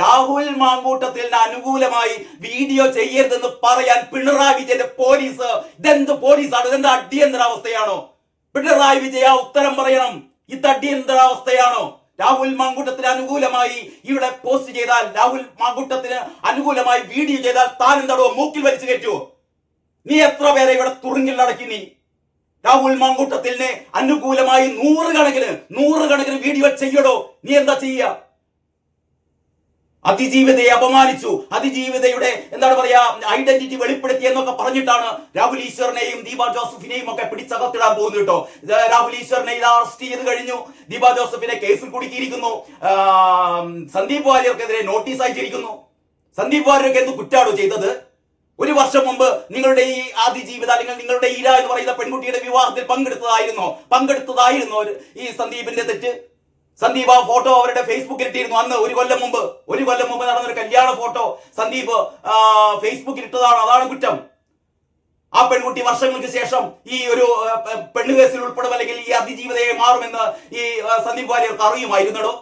രാഹുൽ മാങ്കൂട്ടത്തിന് അനുകൂലമായി വീഡിയോ ചെയ്യരുതെന്ന് പറയാൻ പിണറായി വിജയന്റെ പോലീസ്. ഇതെന്ത് പോലീസാണ്? ഇതെന്ത് അടിയന്തരാവസ്ഥയാണോ? പിണറായി വിജയ ഉത്തരം പറയണം. ഇത് അടിയന്തരാവസ്ഥയാണോ? രാഹുൽ മാങ്കൂട്ടത്തിന് അനുകൂലമായി ഇവിടെ പോസ്റ്റ് ചെയ്താൽ രാഹുൽ മാങ്കൂട്ടത്തിന് അനുകൂലമായി വീഡിയോ ചെയ്താൽ താൻ എന്താടോ മൂക്കിൽ വലിച്ചു കയറ്റുവോ? നീ എത്ര പേരെ ഇവിടെ തുറങ്ങിൽ നടക്കി നീ? രാഹുൽ മാങ്കൂട്ടത്തിന് അനുകൂലമായി നൂറുകണക്കിന് നൂറുകണക്കിന് വീഡിയോ ചെയ്യടോ? നീ എന്താ ചെയ്യുക അതിജീവിതയെ അപമാനിച്ചു. അതിജീവിതയുടെ എന്താണ് പറയാ ഐഡന്റിറ്റി വെളിപ്പെടുത്തി എന്നൊക്കെ പറഞ്ഞിട്ടാണ് രാഹുൽ ഈശ്വറിനെയും ദീപ ജോസഫിനെയും ഒക്കെ പിടിച്ചകത്തിടാൻ പോകുന്നത് കേട്ടോ. രാഹുൽ ഈശ്വറിനെ ഇത് അറസ്റ്റ് ചെയ്ത് കഴിഞ്ഞു. ദീപ ജോസഫിനെ കേസിൽ കുടുക്കിയിരിക്കുന്നു. സന്ദീപ് വാര്യർക്കെതിരെ നോട്ടീസ് അയച്ചിരിക്കുന്നു. സന്ദീപ് വാര്യർക്ക് എന്ത് കുറ്റാണോ ചെയ്തത്? ഒരു വർഷം മുമ്പ് നിങ്ങളുടെ ഈ ആദിജീവിത അല്ലെങ്കിൽ നിങ്ങളുടെ ഈര എന്ന് പറയുന്ന പെൺകുട്ടിയുടെ വിവാഹത്തിൽ പങ്കെടുത്തതായിരുന്നോ? പങ്കെടുത്തതായിരുന്നോ ഈ സന്ദീപിന്റെ തെറ്റ്? സന്ദീപ് ആ ഫോട്ടോ അവരുടെ ഫേസ്ബുക്കിൽ ഇട്ടിരുന്നു. അന്ന് ഒരു കൊല്ലം മുമ്പ് ഒരു കൊല്ലം മുമ്പ് നടന്ന ഒരു കല്യാണ ഫോട്ടോ സന്ദീപ് ഫേസ്ബുക്കിൽ ഇട്ടതാണ്. അതാണ് കുറ്റം. ആ പെൺകുട്ടി വർഷങ്ങൾക്ക് ശേഷം ഈ ഒരു പെണ്ണുകേസിൽ പെണ്ണ് കേസിൽ ഉൾപ്പെടും അല്ലെങ്കിൽ ഈ അതിജീവിതയെ മാറുമെന്ന് ഈ സന്ദീപ് വാര്യർക്ക് അറിയുമായിരുന്നടോ?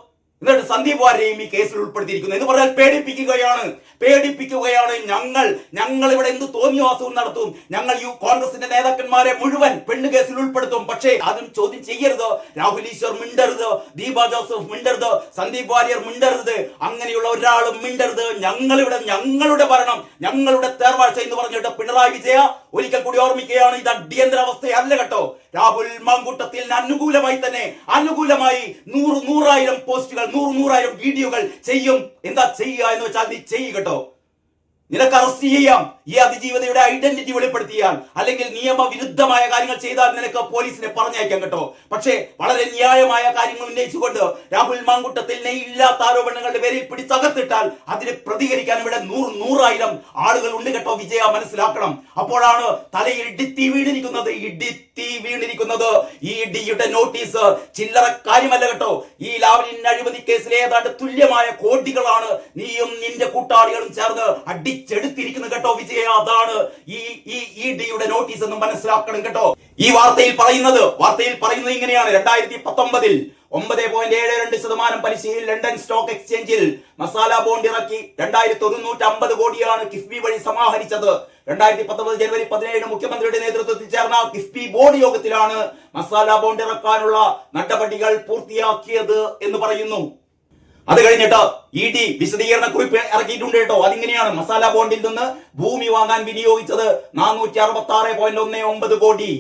എന്നിട്ട് സന്ദീപ് വാര്യയും ഈ കേസിൽ ഉൾപ്പെടുത്തിയിരിക്കുന്നു എന്ന് പറഞ്ഞാൽ പേടിപ്പിക്കുകയാണ്. പേടിപ്പിക്കുകയാണ് ഞങ്ങൾ. ഞങ്ങൾ ഇവിടെ എന്ത് തോന്നിയവാസവും നടത്തും. ഞങ്ങൾ യു കോൺഗ്രസിന്റെ നേതാക്കന്മാരെ മുഴുവൻ പെണ്ണ് കേസിൽ ഉൾപ്പെടുത്തും. പക്ഷേ അതും ചോദ്യം ചെയ്യരുത്. രാഹുൽ ഈശ്വർ മിണ്ടരുത്. ദീപ ജോസഫ് മിണ്ടരുത്. സന്ദീപ് വാര്യർ മിണ്ടരുത്. അങ്ങനെയുള്ള ഒരാളും മിണ്ടരുത്. ഞങ്ങളിവിടെ ഞങ്ങളുടെ ഭരണം ഞങ്ങളുടെ തേർവാഴ്ച എന്ന് പറഞ്ഞിട്ട് പിണറായി വിജയ ഒരിക്കൽ കൂടി ഓർമ്മിക്കുകയാണ്. ഇത് അടിയന്തരാവസ്ഥയല്ല കേട്ടോ. രാഹുൽ മാങ്കൂട്ടത്തിൽ അനുകൂലമായി തന്നെ അനുകൂലമായി നൂറ് നൂറായിരം പോസ്റ്റുകൾ നൂറ് നൂറായിരം വീഡിയോകൾ ചെയ്യും. എന്താ ചെയ്യുക എന്ന് വെച്ചാൽ നീ ചെയ്യുക കേട്ടോ. നിനക്ക് അറസ്റ്റ് ചെയ്യാം. ഈ അതിജീവിതയുടെ ഐഡന്റിറ്റി വെളിപ്പെടുത്തിയാൽ അല്ലെങ്കിൽ നിയമവിരുദ്ധമായ കാര്യങ്ങൾ ചെയ്താൽ നിനക്ക് പോലീസിനെ പറഞ്ഞയക്കാം കേട്ടോ. പക്ഷേ വളരെ ന്യായമായ കാര്യങ്ങൾ ഉന്നയിച്ചുകൊണ്ട് രാഹുൽ മാങ്കുട്ടത്തിൽ ഇല്ലാത്ത ആരോപണങ്ങളുടെ പേരിൽ പിടിച്ചകത്തിട്ടാൽ അതിന് പ്രതികരിക്കാൻ ഇവിടെ നൂറ് നൂറായിരം ആളുകൾ ഉണ്ട് കേട്ടോ. വിജയ മനസ്സിലാക്കണം. അപ്പോഴാണ് തലയിൽ ഇടിത്തി വീണിരിക്കുന്നത്. ഇടിത്തി വീണിരിക്കുന്നത്. ഈ ഡിയുടെ നോട്ടീസ് ചില്ലറ കാര്യമല്ല കേട്ടോ. ഈ ലാവലിൻ അഴിമതി കേസിലെ ഏതാണ്ട് തുല്യമായ കോടികളാണ് നീയും നിന്റെ കൂട്ടാളികളും ചേർന്ന് അടിച്ചെടുത്തിരിക്കുന്നത് കേട്ടോ വിജയ അതാണ് ഈ ഈ ഇ ഡിയുടെ നോട്ടീസ് എന്ന് മനസ്സിലാക്കണം കേട്ടോ. ഈ വാർത്തയിൽ പറയുന്നത് വാർത്തയിൽ പറയുന്നത് ഇങ്ങനെയാണ്. രണ്ടായിരത്തി പത്തൊമ്പതിൽ ഒമ്പത് പോയിന്റ് ഏഴ് രണ്ട് ശതമാനം പലിശയിൽ ലണ്ടൻ സ്റ്റോക്ക് എക്സ്ചേഞ്ചിൽ മസാല ബോണ്ട് ഇറക്കി. രണ്ടായിരത്തി ഒരുന്നൂറ്റി അമ്പത് കോടിയാണ് കിഫ്ബി വഴി സമാഹരിച്ചത്. രണ്ടായിരത്തി പത്തൊമ്പത് ജനുവരി പതിനേഴിന് മുഖ്യമന്ത്രിയുടെ നേതൃത്വത്തിൽ ചേർന്ന കിഫ്ബി ബോർഡ് യോഗത്തിലാണ് മസാല ബോണ്ട് ഇറക്കാനുള്ള നടപടികൾ പൂർത്തിയാക്കിയത് എന്ന് പറയുന്നു. അത് കഴിഞ്ഞിട്ട് ഇ ഡി വിശദീകരണ കുറിപ്പ് ഇറക്കിയിട്ടുണ്ട് കേട്ടോ. അതിങ്ങനെയാണ് മസാല ബോണ്ടിൽ നിന്ന് ഭൂമി വാങ്ങാൻ വിനിയോഗിച്ചത് നാനൂറ്റി അറുപത്തി ആറ് പോയിന്റ് ഒന്ന് ഒമ്പത് കോടി.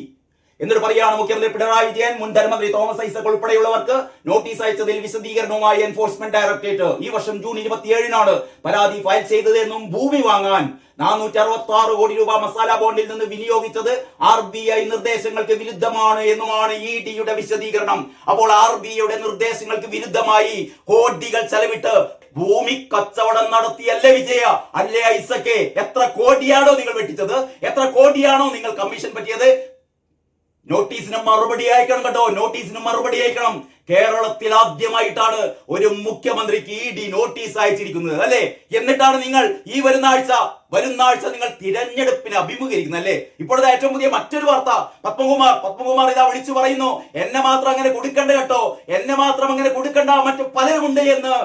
എന്നിട്ട് പറയുകയാണ് മുഖ്യമന്ത്രി പിണറായി വിജയൻ മുൻ ധനമന്ത്രി തോമസ് ഐസക് ഉൾപ്പെടെയുള്ളവർക്ക് നോട്ടീസ് അയച്ചതിൽ വിശദീകരണവുമായി എൻഫോഴ്സ്മെന്റ് ഡയറക്ടറേറ്റ് ഈ വർഷം ജൂൺ ഇരുപത്തിയേഴിനാണ് പരാതി ഫയൽ ചെയ്തതെന്നും ഭൂമി വാങ്ങാൻ. നാനൂറ്റി അറുപത്തി ആറ് കോടി രൂപ മസാല ബോണ്ടിൽ നിന്ന് വിനിയോഗിച്ചത് ആർ ബി ഐ നിർദ്ദേശങ്ങൾക്ക് വിരുദ്ധമാണ് എന്നുമാണ് ഇ ഡിയുടെ വിശദീകരണം. അപ്പോൾ ആർ ബി ഐയുടെ നിർദ്ദേശങ്ങൾക്ക് വിരുദ്ധമായി കോടികൾ ചെലവിട്ട് ഭൂമി കച്ചവടം നടത്തിയല്ലേ വിജയ? അല്ലേ ഐസക്കെ എത്ര കോടിയാണോ നിങ്ങൾ വെട്ടിച്ചത്? എത്ര കോടിയാണോ നിങ്ങൾ കമ്മീഷൻ പറ്റിയത്? നോട്ടീസിന് മറുപടി അയക്കണം കേട്ടോ. നോട്ടീസിന് മറുപടി അയക്കണം. കേരളത്തിൽ ആദ്യമായിട്ടാണ് ഒരു മുഖ്യമന്ത്രിക്ക് ഇ ഡി നോട്ടീസ് അയച്ചിരിക്കുന്നത് അല്ലെ? എന്നിട്ടാണ് നിങ്ങൾ ഈ വരുന്ന ആഴ്ച വരുന്ന ആഴ്ച നിങ്ങൾ തിരഞ്ഞെടുപ്പിനെ അഭിമുഖീകരിക്കുന്നത് അല്ലേ? ഇപ്പോഴത്തെ ഏറ്റവും പുതിയ മറ്റൊരു വാർത്ത പത്മകുമാർ. പത്മകുമാർ ഇതാ വിളിച്ചു പറയുന്നു എന്നെ മാത്രം അങ്ങനെ കൊടുക്കണ്ട കേട്ടോ. എന്നെ മാത്രം അങ്ങനെ കൊടുക്കണ്ട. മറ്റു പലരുമുണ്ട് എന്ന്.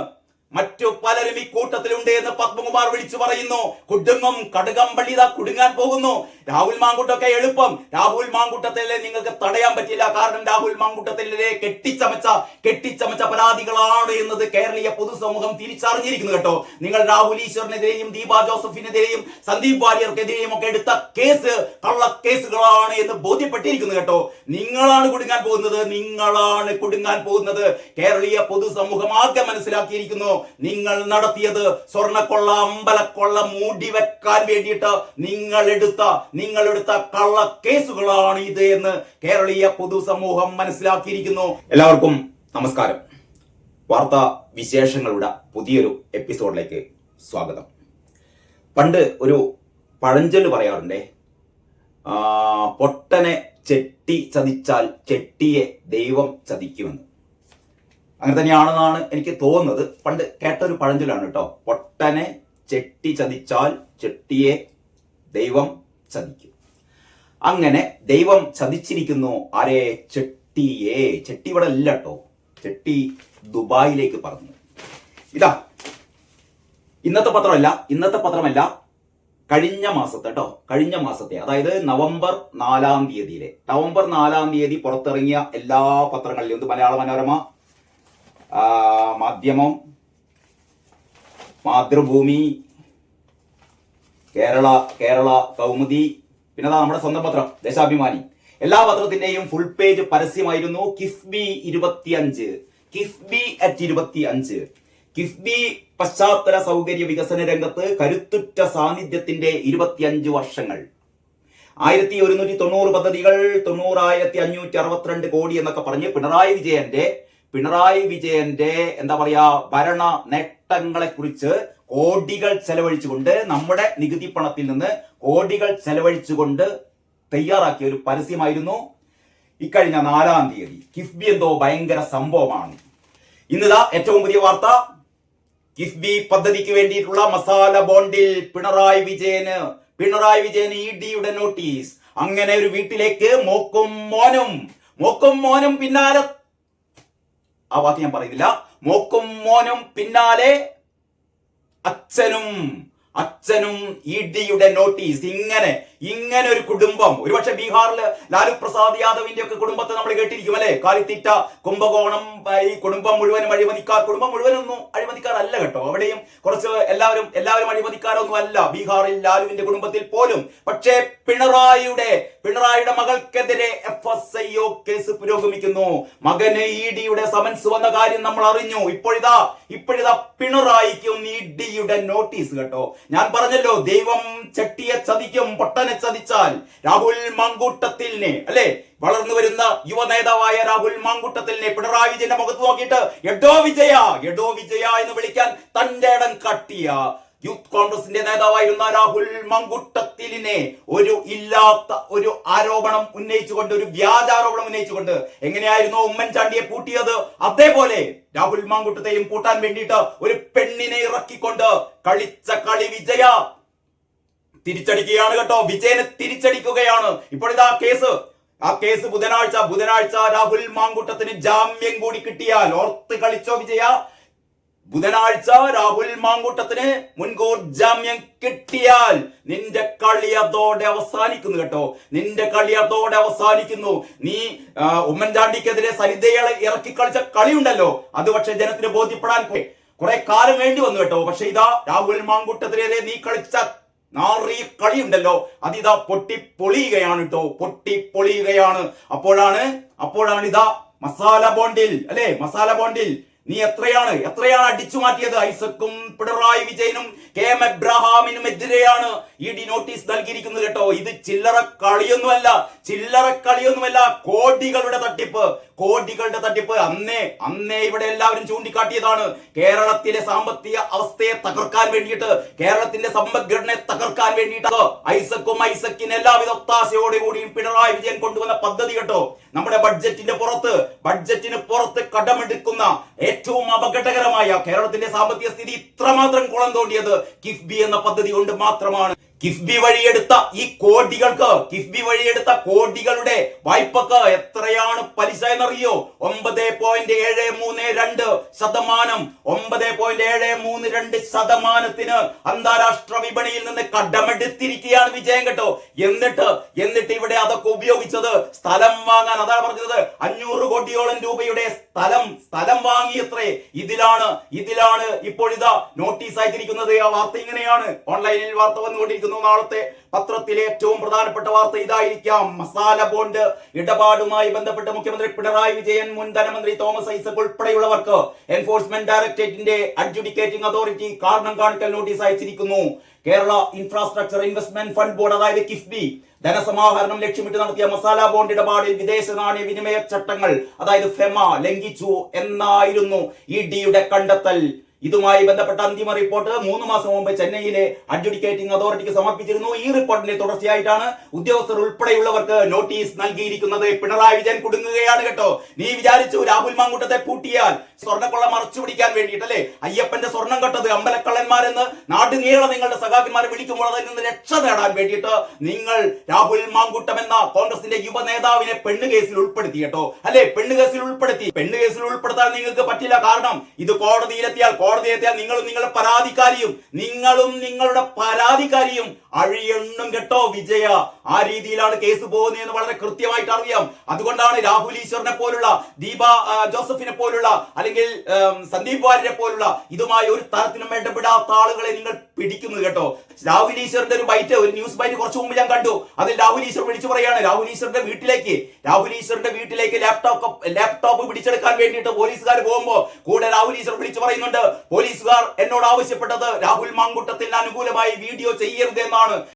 മറ്റു പലരും ഈ കൂട്ടത്തിലുണ്ട് എന്ന് പത്മകുമാർ വിളിച്ചു പറയുന്നു. കുടുങ്ങും കടുകംപള്ളി ഇതാ കുടുങ്ങാൻ പോകുന്നു. രാഹുൽ മാങ്കൂട്ടൊക്കെ എളുപ്പം. രാഹുൽ മാങ്കൂട്ടത്തിലെ നിങ്ങൾക്ക് തടയാൻ പറ്റില്ല. കാരണം രാഹുൽ മാങ്കൂട്ടത്തിലെ കെട്ടിച്ചമച്ച കെട്ടിച്ചമച്ച പരാതികളാണ് എന്നത് കേരളീയ പൊതുസമൂഹം തിരിച്ചറിഞ്ഞിരിക്കുന്നു കേട്ടോ. നിങ്ങൾ രാഹുൽ ഈശ്വറിനെതിരെയും ദീപ ജോസഫിനെതിരെയും സന്ദീപ് വാര്യർക്കെതിരെയും ഒക്കെ എടുത്ത കേസ് കള്ള കേസുകളാണ് എന്ന് ബോധ്യപ്പെട്ടിരിക്കുന്നു കേട്ടോ. നിങ്ങളാണ് കുടുങ്ങാൻ പോകുന്നത്. നിങ്ങളാണ് കുടുങ്ങാൻ പോകുന്നത്. കേരളീയ പൊതുസമൂഹം ആകെ മനസ്സിലാക്കിയിരിക്കുന്നു. നിങ്ങൾ നടത്തിയത് സ്വർണക്കൊള്ള അമ്പലക്കൊള്ള മൂടി വെക്കാൻ വേണ്ടിയിട്ട് നിങ്ങൾ എടുത്ത നിങ്ങൾ എടുത്ത കള്ള കേസുകളാണ് ഇത് എന്ന് കേരളീയ പൊതുസമൂഹം മനസ്സിലാക്കിയിരിക്കുന്നു. എല്ലാവർക്കും നമസ്കാരം. വാർത്താ വിശേഷങ്ങളുടെ പുതിയൊരു എപ്പിസോഡിലേക്ക് സ്വാഗതം. പണ്ട് ഒരു പഴഞ്ചൊല്ല് പറയാറുണ്ടേ പൊട്ടനെ ചെട്ടി ചതിച്ചാൽ ചെട്ടിയെ ദൈവം ചതിക്കുമെന്ന്. അങ്ങനെ തന്നെയാണെന്നാണ് എനിക്ക് തോന്നുന്നത്. പണ്ട് കേട്ട ഒരു പഴഞ്ചൊല്ലാണ് കേട്ടോ. പൊട്ടനെ ചെട്ടി ചതിച്ചാൽ ചെട്ടിയെ ദൈവം ചതിക്കും. അങ്ങനെ ദൈവം ചതിച്ചിരിക്കുന്നു. ആരെ? ചെട്ടിയെ. ചെട്ടി ഇവിടെ ഇല്ല കേട്ടോ. ചെട്ടി ദുബായിലേക്ക് പറഞ്ഞു ഇതാ. ഇന്നത്തെ പത്രമല്ല ഇന്നത്തെ പത്രമല്ല കഴിഞ്ഞ മാസത്തെ കേട്ടോ. കഴിഞ്ഞ മാസത്തെ അതായത് നവംബർ നാലാം തീയതിയിലെ. നവംബർ നാലാം തീയതി പുറത്തിറങ്ങിയ എല്ലാ പത്രങ്ങളിലും മലയാള മനോരമ മാധ്യമം മാതൃഭൂമി കേരള കേരള കൗമുദി പിന്നെ അതാ നമ്മുടെ സ്വന്തം പത്രം ദേശാഭിമാനി. എല്ലാ പത്രത്തിന്റെയും ഫുൾ പേജ് പരസ്യമായിരുന്നു കിഫ്ബി ഇരുപത്തിയഞ്ച്. കിഫ്ബി അറ്റ് ഇരുപത്തി അഞ്ച് കിഫ്ബി പശ്ചാത്തല സൗകര്യ വികസന രംഗത്ത് കരുത്തുറ്റ സാന്നിധ്യത്തിന്റെ ഇരുപത്തിയഞ്ച് വർഷങ്ങൾ. ആയിരത്തി ഒരുന്നൂറ്റി തൊണ്ണൂറ് പദ്ധതികൾ തൊണ്ണൂറായിരത്തി അഞ്ഞൂറ്റി അറുപത്തിരണ്ട് കോടി എന്നൊക്കെ പറഞ്ഞ് പിണറായി വിജയന്റെ പിണറായി വിജയന്റെ എന്താ പറയാ ഭരണ നേട്ടങ്ങളെ കുറിച്ച് കോടികൾ ചെലവഴിച്ചുകൊണ്ട് നമ്മുടെ നികുതി പണത്തിൽ നിന്ന് കോടികൾ ചെലവഴിച്ചുകൊണ്ട് തയ്യാറാക്കിയ ഒരു പരസ്യമായിരുന്നു ഇക്കഴിഞ്ഞ നാലാം തീയതി. കിഫ്ബി എന്തോ ഭയങ്കര സംഭവമാണ്. ഇന്നിതാ ഏറ്റവും പുതിയ വാർത്ത. കിഫ്ബി പദ്ധതിക്ക് വേണ്ടിയിട്ടുള്ള മസാല ബോണ്ടിൽ പിണറായി വിജയന് പിണറായി വിജയന് ഇ ഡിയുടെ നോട്ടീസ്. അങ്ങനെ ഒരു വീട്ടിലേക്ക് മോക്കും മോനും മോക്കും മോനും പിന്നാലെ ആ വാക്ക് ഞാൻ പറയുന്നില്ല. മോക്കും മോനും പിന്നാലെ അച്ഛനും അച്ഛനും ഇ ഡിയുടെ നോട്ടീസ് ഇങ്ങനെ ഇങ്ങനെ ഒരു കുടുംബം. ഒരുപക്ഷെ ബീഹാറിൽ ലാലു പ്രസാദ് യാദവിന്റെ ഒക്കെ കുടുംബത്തെ നമ്മൾ കേട്ടിരിക്കും അല്ലെ? കാലിത്തീറ്റ കുംഭകോണം ഈ കുടുംബം മുഴുവനും അഴിമതിക്കാർ. കുടുംബം മുഴുവനൊന്നും അഴിമതിക്കാരല്ല കേട്ടോ. അവിടെയും കുറച്ച് എല്ലാവരും എല്ലാവരും അഴിമതിക്കാരൊന്നും അല്ല ബീഹാറിൽ ലാലുവിന്റെ കുടുംബത്തിൽ പോലും. പക്ഷേ പിണറായിയുടെ പിണറായിയുടെ മകൾക്കെതിരെ F S I O case പുരോഗമിക്കുന്നു. മകന് ഇ ഡിയുടെ സമൻസ് വന്ന കാര്യം നമ്മൾ അറിഞ്ഞു. ഇപ്പോഴിതാ ഇപ്പോഴിതാ പിണറായിക്കും ഇ ഡിയുടെ നോട്ടീസ് കേട്ടോ. ഞാൻ പറഞ്ഞല്ലോ ദൈവം ചട്ടിയെ ചതിക്കും പൊട്ടനെ ചതിച്ചാൽ. രാഹുൽ മാങ്കൂട്ടത്തിലിനെ അല്ലെ? വളർന്നു വരുന്ന യുവ നേതാവായ രാഹുൽ മാങ്കൂട്ടത്തിലിനെ പിണറായി വിജയന്റെ മുഖത്ത് നോക്കിയിട്ട് എടോ വിജയ എടോ വിജയ എന്ന് വിളിക്കാൻ തന്റെ ഇടം കട്ടിയ യൂത്ത് കോൺഗ്രസിന്റെ നേതാവായിരുന്ന രാഹുൽ മങ്കുട്ടത്തിലിനെ ഒരു ഇല്ലാത്ത ഒരു ആരോപണം ഉന്നയിച്ചുകൊണ്ട് ഒരു വ്യാജാരോപണം ഉന്നയിച്ചുകൊണ്ട് എങ്ങനെയായിരുന്നു ഉമ്മൻചാണ്ടിയെ പൂട്ടിയത്? അതേപോലെ രാഹുൽ മാങ്കുട്ടത്തെയും പൂട്ടാൻ വേണ്ടിയിട്ട് ഒരു പെണ്ണിനെ ഇറക്കിക്കൊണ്ട് കളിച്ച കളി വിജയ തിരിച്ചടിക്കുകയാണ് കേട്ടോ. വിജയനെ തിരിച്ചടിക്കുകയാണ്. ഇപ്പോഴിതാ കേസ്. ആ കേസ് ബുധനാഴ്ച ബുധനാഴ്ച രാഹുൽ മാങ്കുട്ടത്തിന് ജാമ്യം കൂടി കിട്ടിയാൽ ഓർത്ത് കളിച്ചോ വിജയ? ബുധനാഴ്ച രാഹുൽ മാങ്കൂട്ടത്തിന് മുൻകൂർ ജാമ്യം കിട്ടിയാൽ നിന്റെ കളി അതോടെ അവസാനിക്കുന്നു കേട്ടോ. നിന്റെ കളി അതോടെ അവസാനിക്കുന്നു. നീ ഉമ്മൻചാണ്ടിക്കെതിരെ സരിതയെ ഇറക്കി കളിച്ച കളിയുണ്ടല്ലോ. അത് പക്ഷെ ജനത്തിന് ബോധ്യപ്പെടാൻ കുറെ കാലം വേണ്ടി വന്നു കേട്ടോ. പക്ഷെ ഇതാ രാഹുൽ മാങ്കൂട്ടത്തിനെതിരെ നീ കളിച്ച നാറിയ കളിയുണ്ടല്ലോ. അതിതാ പൊട്ടി പൊളിയുകയാണ് കേട്ടോ. പൊട്ടി പൊളിയുകയാണ് അപ്പോഴാണ് അപ്പോഴാണ് ഇതാ മസാല ബോണ്ടിൽ അല്ലെ? മസാല ബോണ്ടിൽ നീ എത്രയാണ്? എത്രയാണ് അടിച്ചു മാറ്റിയത്? ഐസക്കും പിണറായി വിജയനും കെ എം എബ്രഹാമിനും എതിരെയാണ് ഇ ഡി നോട്ടീസ് നൽകിയിരിക്കുന്നത് കേട്ടോ. ഇത് ചില്ലറ കളിയൊന്നുമല്ല ചില്ലറ കളിയൊന്നുമല്ല കോടികളുടെ തട്ടിപ്പ്. കോടികളുടെ തട്ടിപ്പ് അന്നേ അന്നേ ഇവിടെ എല്ലാവരും ചൂണ്ടിക്കാട്ടിയതാണ്. കേരളത്തിലെ സാമ്പത്തിക അവസ്ഥയെ തകർക്കാൻ വേണ്ടിയിട്ട് കേരളത്തിന്റെ സമ്പദ്ഘടനയെ തകർക്കാൻ വേണ്ടിയിട്ട് ഐസക്കും ഐസക്കിന് എല്ലാവിധ ഒത്താശയോടുകൂടിയും പിണറായി വിജയൻ കൊണ്ടുവന്ന പദ്ധതി കേട്ടോ. നമ്മുടെ ബഡ്ജറ്റിന്റെ പുറത്ത് ബഡ്ജറ്റിന് പുറത്ത് കടമെടുക്കുന്ന ഏറ്റവും അപകടകരമായ കേരളത്തിന്റെ സാമ്പത്തിക സ്ഥിതി ഇത്രമാത്രം കുളം തോണ്ടിയത് കിഫ്ബി എന്ന പദ്ധതി കൊണ്ട് മാത്രമാണ്. കിഫ്ബി വഴിയെടുത്ത ഈ കോടികൾക്ക് കിഫ്ബി വഴിയെടുത്ത കോടികളുടെ വായ്പക്ക് എത്രയാണ് പലിശ എന്നറിയോ? ഒമ്പത് പോയിന്റ് ഏഴ് മൂന്ന് രണ്ട് ശതമാനം. ഒമ്പത് പോയിന്റ് ഏഴ് മൂന്ന് രണ്ട് ശതമാനത്തിന് അന്താരാഷ്ട്ര വിപണിയിൽ നിന്ന് കടമെടുത്തിരിക്കുകയാണ് വിജയം കേട്ടോ. എന്നിട്ട് എന്നിട്ട് ഇവിടെ അതൊക്കെ ഉപയോഗിച്ചത് സ്ഥലം വാങ്ങാൻ. അതാണ് പറഞ്ഞത്. അഞ്ഞൂറ് കോടിയോളം രൂപയുടെ സ്ഥലം സ്ഥലം വാങ്ങിയത്രേ. ഇതിലാണ് ഇതിലാണ് ഇപ്പോൾ ഇതാ നോട്ടീസ് അയച്ചിരിക്കുന്നത് ആ വാർത്ത ഇങ്ങനെയാണ്. ഓൺലൈനിൽ വാർത്ത വന്നുകൊണ്ടിരിക്കുന്നു നാളത്തെ പത്രത്തിലെ ഏറ്റവും പ്രധാനപ്പെട്ട വാർത്ത ഇതായിരിക്കാം. മസാല ബോണ്ട് ഇടപാടുമായി ബന്ധപ്പെട്ട് മുഖ്യമന്ത്രി പിണറായി വിജയൻ മുൻ ധനമന്ത്രി തോമസ് ഐസക് ഉൾപ്പെടെയുള്ളവർക്ക് എൻഫോഴ്സ്മെന്റ് ഡയറക്ടറേറ്റിന്റെ അഡ്ജുഡിക്കേറ്റിംഗ് അതോറിറ്റി കാരണം കാണിക്കൽ നോട്ടീസ് അയച്ചിരിക്കുന്നു. Kerala infrastructure investment fund board അതായത് കിഫ്ബി ധനസമാഹരണം ലക്ഷ്യമിട്ട് നടത്തിയ മസാല ബോണ്ട് ഇടപാടിൽ വിദേശ നാണയ വിനിമയ ചട്ടങ്ങൾ അതായത് ഫെമ ലംഘിച്ചു എന്നായിരുന്നു ഇ ഡിയുടെ കണ്ടെത്തൽ. ഇതുമായി ബന്ധപ്പെട്ട അന്തിമ റിപ്പോർട്ട് മൂന്ന് മാസം മുമ്പ് ചെന്നൈയിലെ അഡ്ജുഡിക്കേറ്റിംഗ് അതോറിറ്റിക്ക് സമർപ്പിച്ചിരുന്നു. ഈ റിപ്പോർട്ടിന്റെ തുടർച്ചയായിട്ടാണ് ഉദ്യോഗസ്ഥർ ഉൾപ്പെടെയുള്ളവർക്ക് നോട്ടീസ് നൽകിയിരിക്കുന്നത്. പിണറായി വിജയൻ കുടുങ്ങുകയാണ് കേട്ടോ. നീ വിചാരിച്ചു രാഹുൽ മാങ്കൂട്ടത്തെ പൂട്ടിയാൽ സ്വർണക്കൊള്ള മറച്ചു പിടിക്കാൻ വേണ്ടിയിട്ടല്ലേ അയ്യപ്പന്റെ സ്വർണം കെട്ടത് അമ്പലക്കള്ളന്മാരെന്ന് നാടുനീള നിങ്ങളുടെ സഖാക്കന്മാരെ വിളിക്കുമ്പോൾ അതിൽ നിന്ന് രക്ഷ നേടാൻ വേണ്ടിയിട്ട് നിങ്ങൾ രാഹുൽ മാങ്കൂട്ടം എന്ന കോൺഗ്രസിന്റെ യുവ നേതാവിനെ പെണ്ണ് കേസിൽ ഉൾപ്പെടുത്തി കേട്ടോ. അല്ലെ? പെണ്ണ് കേസിൽ ഉൾപ്പെടുത്തി. പെണ്ണ് കേസിൽ ഉൾപ്പെടുത്താൻ നിങ്ങൾക്ക് പറ്റില്ല. കാരണം ഇത് കോടതിയിലെത്തിയാൽ കോടതി നിങ്ങളും നിങ്ങളുടെ പരാതിക്കാരിയും നിങ്ങളും നിങ്ങളുടെ പരാതിക്കാരിയും അഴിയെണ്ണും കേട്ടോ വിജയ. ആ രീതിയിലാണ് കേസ് പോകുന്നതെന്ന് വളരെ കൃത്യമായിട്ട് അറിയാം. അതുകൊണ്ടാണ് രാഹുൽ ഈശ്വറിനെ പോലുള്ള ദീപ ജോസഫിനെ പോലുള്ള അല്ലെങ്കിൽ സന്ദീപ് വാര്യരെ പോലുള്ള ഇതുമായി ഒരു തരത്തിനും ഇടപെടാത്ത ആളുകളെ നിങ്ങൾ പിടിക്കുന്നത് കേട്ടോ. രാഹുൽ ഈശ്വറിന്റെ ഒരു ബൈറ്റ് ഒരു ന്യൂസ് ബൈറ്റ് കുറച്ചു മുമ്പ് ഞാൻ കണ്ടു. അതിൽ രാഹുൽ ഈശ്വർ വിളിച്ചു പറയാണ് രാഹുൽ ഈശ്വറിന്റെ വീട്ടിലേക്ക് രാഹുൽ ഈശ്വറിന്റെ വീട്ടിലേക്ക് ലാപ്ടോപ്പ് ലാപ്ടോപ്പ് പിടിച്ചെടുക്കാൻ വേണ്ടിയിട്ട് പോലീസുകാർ പോകുമ്പോൾ കൂടെ രാഹുൽ ഈശ്വർ വിളിച്ചു പറയുന്നുണ്ട് പോലീസുകാർ എന്നോട് ആവശ്യപ്പെട്ടത് രാഹുൽ മാങ്കുട്ടത്തിന് അനുകൂലമായി വീഡിയോ ചെയ്യരുത് എന്നാണ്